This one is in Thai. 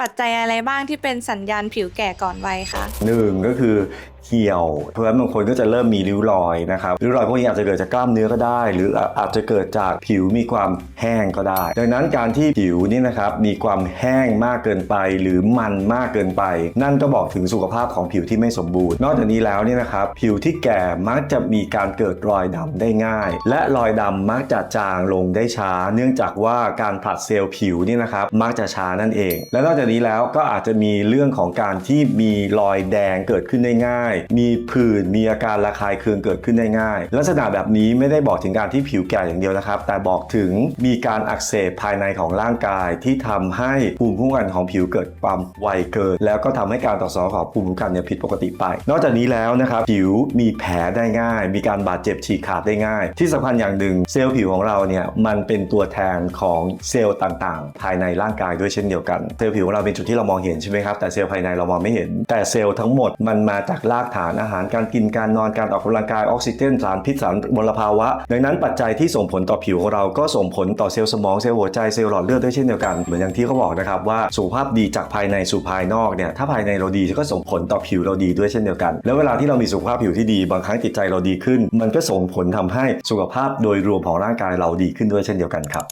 ปัจจัยอะไรบ้างที่เป็นสัญญาณผิวแก่ก่อนวัยคะหนึ่งก็คือเหี่ยว เพราะฉะนั้นบางคนก็จะเริ่มมีริ้วรอยนะครับริ้วรอยพวกนี้อาจจะเกิดจากกล้ามเนื้อก็ได้ หรืออาจจะเกิดจากผิวมีความแห้งก็ได้ ดังนั้นการที่ผิวนี่นะครับมีความแห้งมากเกินไป หรือมันมากเกินไป นั่นก็บอกถึงสุขภาพของผิวที่ไม่สมบูรณ์ นอกจากนี้แล้วเนี่ยนะครับผิวที่แก่มักจะมีการเกิดรอยดำได้ง่าย และรอยดำมักจะจางลงได้ช้า เนื่องจากว่าการผลัดเซลล์ผิวนี่นะครับมักจะช้านั่นเอง และนอกจากนี้แล้วก็อาจจะมีเรื่องของการที่มีรอยแดงเกิดขึ้นได้ง่าย มีผื่นมีอาการระคายเคืองเกิดขึ้นได้ง่าย ลักษณะแบบนี้ไม่ได้บอกถึงการที่ผิวแก่อย่างเดียวนะครับ แต่บอกถึงมีการอักเสบภายในของร่างกายที่ทำให้ภูมิคุ้มกันของผิวเกิดความไวเกิน แล้วก็ทำให้การตอบสนองของภูมิคุ้มกันเนี่ยผิดปกติไป นอกจากนี้แล้วนะครับผิวมีแผลได้ง่าย มีการบาดเจ็บฉีกขาดได้ง่าย ที่สำคัญอย่างหนึ่งเซลล์ผิวของเราเนี่ยมันเป็นตัวแทนของเซลล์ต่างๆ ภายในร่างกายด้วยเช่นเดียวกันเซลล์ผิวของเราเป็นจุดที่เรามองเห็นใช่ไหมครับแต่เซลล์ภายในเรามองไม่เห็น แต่เซลล์ทั้งหมดมันมาจากรากฐานอาหารการกินการนอนการออกกำลังกายออกซิเจนสารพิษสารมลภาวะ ดังนั้นปัจจัยที่ส่งผลต่อผิวของเราก็ส่งผลต่อเซลล์สมองเซลล์หัวใจเซลล์หลอดเลือดด้วยเช่นเดียวกันเหมือนอย่างที่เขาบอกนะครับว่าสุขภาพดีจากภายในสู่ภายนอกเนี่ยถ้าภายในเราดีก็ส่งผลต่อผิวเราดีด้วยเช่นเดียวกัน แล้วเวลาที่เรามีสุขภาพผิวที่ดีบางครั้งจิตใจเราดีขึ้น มันก็ส่งผลทำให้สุขภาพโดยรวมของร่างกายเราดีขึ้นด้วยเช่นเดียวกันครับ